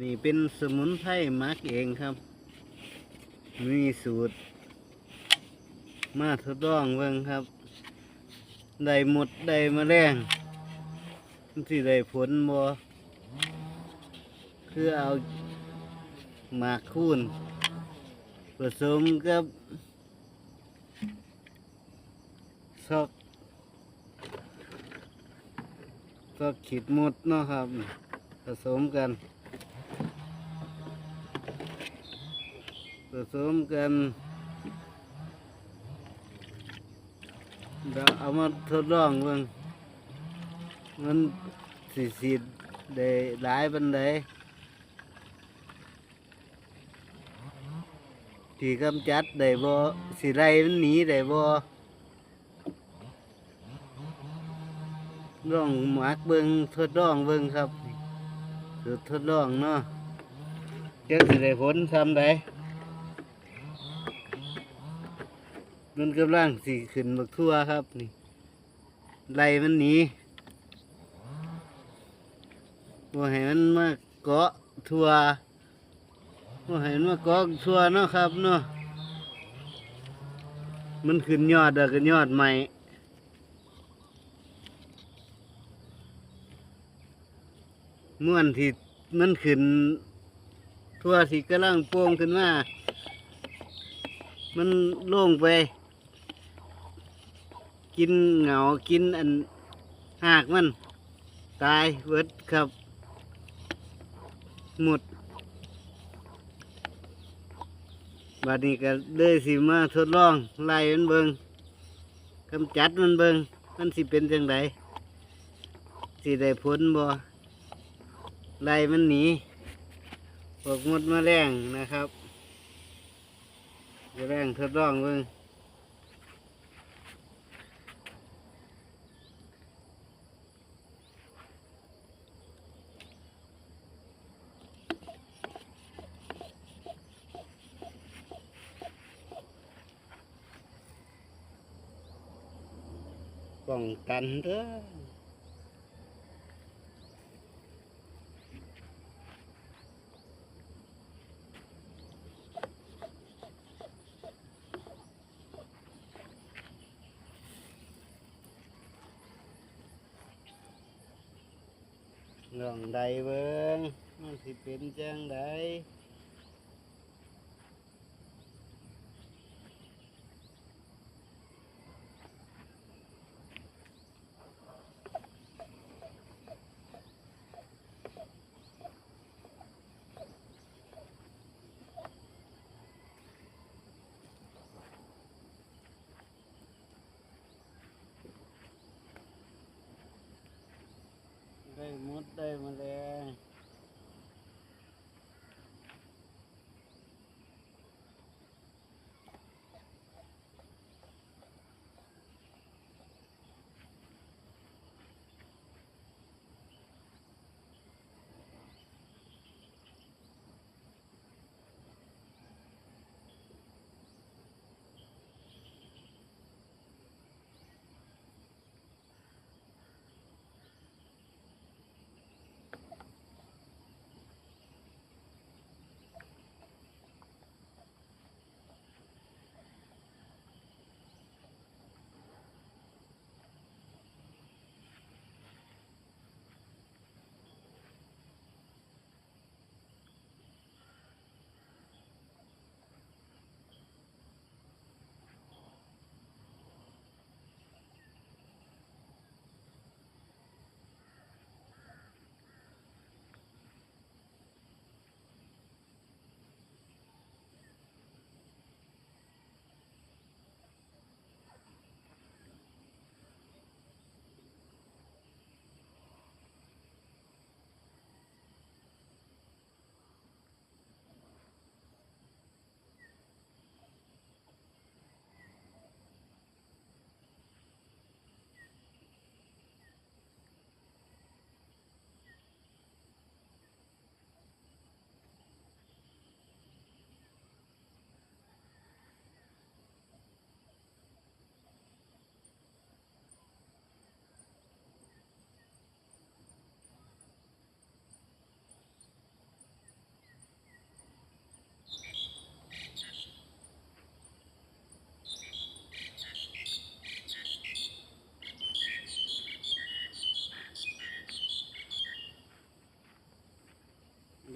นี่เป็นสมุนไพรมักเองครับ มีสูตร มาทดลองเบิ่งครับ ได้หมดได้มาแรงที่ได้ผลบ่คือเอาหมากคูนผสมกับซอกซอกขีดมดเนาะครับ ผสมกัน ผสมกันเดี๋ยวเอามาทดลองเบิ่งมันสิสิได้หลายบันไดที่กำจัดได้บ่สิไรมันหนีได้บ่ลองหมักเบิ่งทดลองเบิ่งครับสูตรทดลองเนาะเจ้าสิได้ผลทำได้ มันกำลังสีขึ้นบักทั่วครับนี่ไล่มันหนีว่าให้มันมาเกาะทั่วว่าให้มันมาเกาะทั่วเนาะครับเนาะมันขึ้นยอดแล้วก็ยอดใหม่ม่วนที่มันขึ้นทั่วที่กำลังโป่งขึ้นมา มันโล่งไป กินเหงากินอันหากมัน ตายเวิดครับ หมดบัดนี้ก็เลยสิมาทดลองไล่มันเบิงกำจัดมันเบิงมันสิเป็นจังไดสิได้ผลบ่ไล่มันหนีพวกมดมาแรงนะครับจะแรงทดลองเบิง ป้องกันเด้อลองใดเบิ่งมันสิเป็นจังใด ได้หมดได้มาแล้ว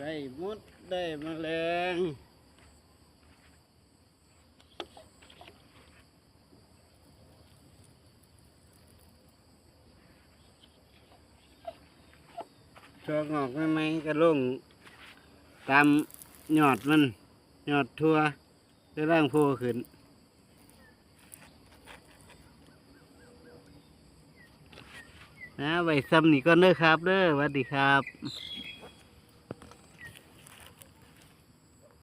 ได้มดได้แมลงช่วงอกไม่ไหมก็ลงตามยอดมันหยอดทั่วก็ร่างโพขึ้นนะไว้ซ้ำนี่ก็เด้อครับเด้อสวัสดีครับ